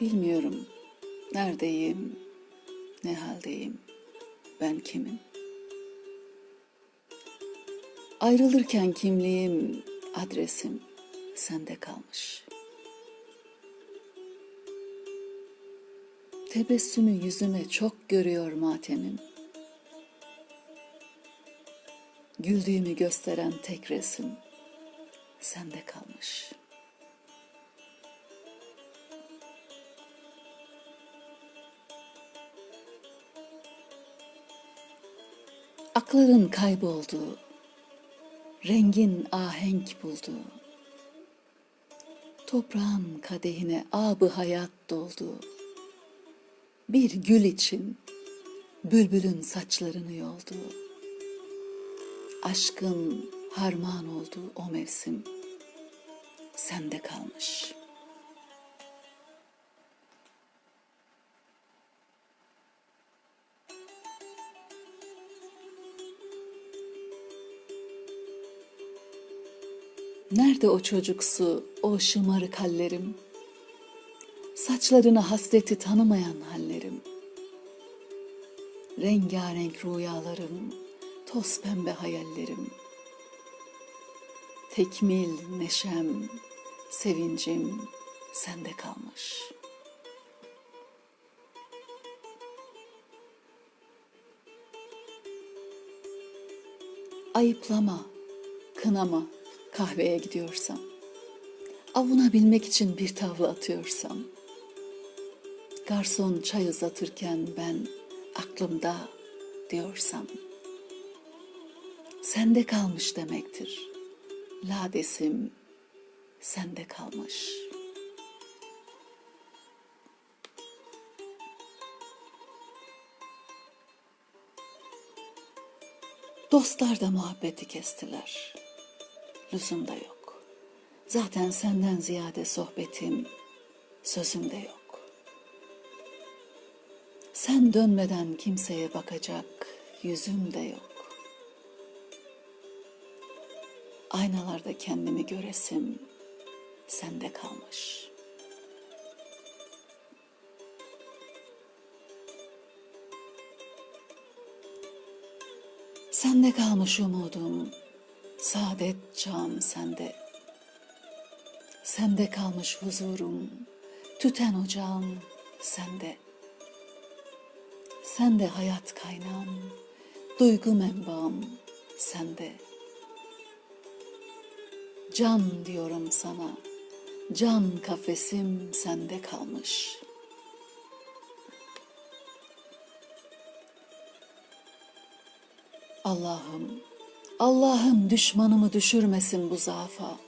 Bilmiyorum neredeyim, ne haldeyim, ben kimim? Ayrılırken kimliğim, adresim sende kalmış. Tebessümü yüzüme çok görüyor matemim. Güldüğümü gösteren tek resim sende kalmış. Akların kaybolduğu, rengin ahenk bulduğu, toprağın kadehine abı hayat dolduğu, bir gül için bülbülün saçlarını yolduğu, aşkın harman olduğu o mevsim sende kalmış. Nerede o çocuksu, o şımarık hallerim? Saçlarına hasreti tanımayan hallerim. Rengarenk rüyalarım, toz pembe hayallerim. Tekmil neşem, sevincim sende kalmış. Ayıplama, kınama kahveye gidiyorsam. Avunabilmek için bir tavla atıyorsam. Garson çay uzatırken ben aklımda diyorsam. Sende kalmış demektir. Ladesim sende kalmış. Dostlar da muhabbeti kestiler. Lüzum da yok. Zaten senden ziyade sohbetim, sözüm de yok. Sen dönmeden kimseye bakacak yüzüm de yok. Aynalarda kendimi göresim sende kalmış. Sende kalmış umudum, saadet çağım sende. Sende kalmış huzurum, tüten ocağım sende. Sende hayat kaynağım, duygu menbaım sende. Can diyorum sana, can kafesim sende kalmış. Allah'ım, Allah'ım düşmanımı düşürmesin bu zaafa.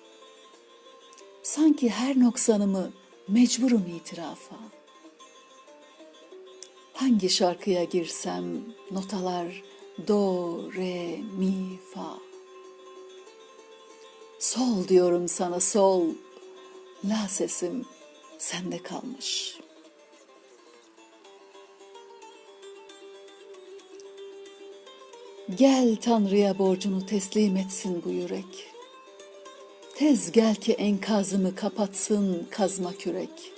Sanki her noksanımı mecburum itirafa. Hangi şarkıya girsem notalar do, re, mi, fa. Sol diyorum sana sol, la sesim sende kalmış. Gel Tanrı'ya borcunu teslim etsin bu yürek. Tez gel ki enkazımı kapatsın kazma kürek.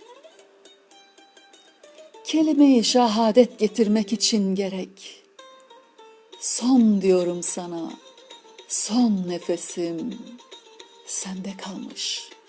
Kelimeyi şahadet getirmek için gerek. Son diyorum sana, son nefesim sende kalmış.''